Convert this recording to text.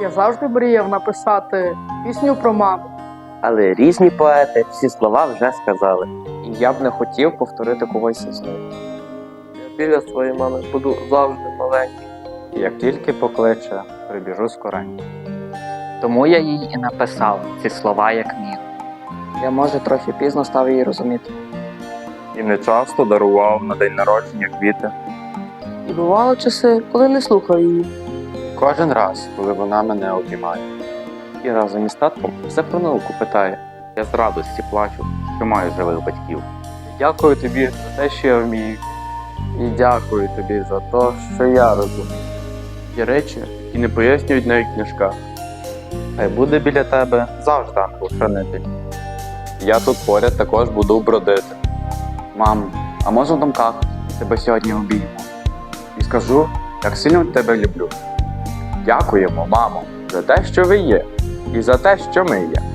Я завжди мріяв написати пісню про маму. Але різні поети всі слова вже сказали. І я б не хотів повторити когось із них. Я біля своєї мами буду завжди маленький. Як тільки покличе, прибіжу скоренько. Тому я їй і написав ці слова як міг. Я може трохи пізно став її розуміти. І не часто дарував на день народження квіти. І бувало часи, коли не слухав її. Кожен раз, коли вона мене обіймає. І разом із татком все про науку питає. Я з радості плачу, що маю живих батьків. Дякую тобі за те, що я вмію. І дякую тобі за те, що я розумію. Є речі, які не пояснюють навіть в книжках. Хай буде біля тебе завжди ангел-хранитель. Я тут поряд також буду бродити. Мам, а може в думках тебе сьогодні обійму? І скажу, як сильно тебе люблю. Дякуємо, мамо, за те, що ви є, і за те, що ми є.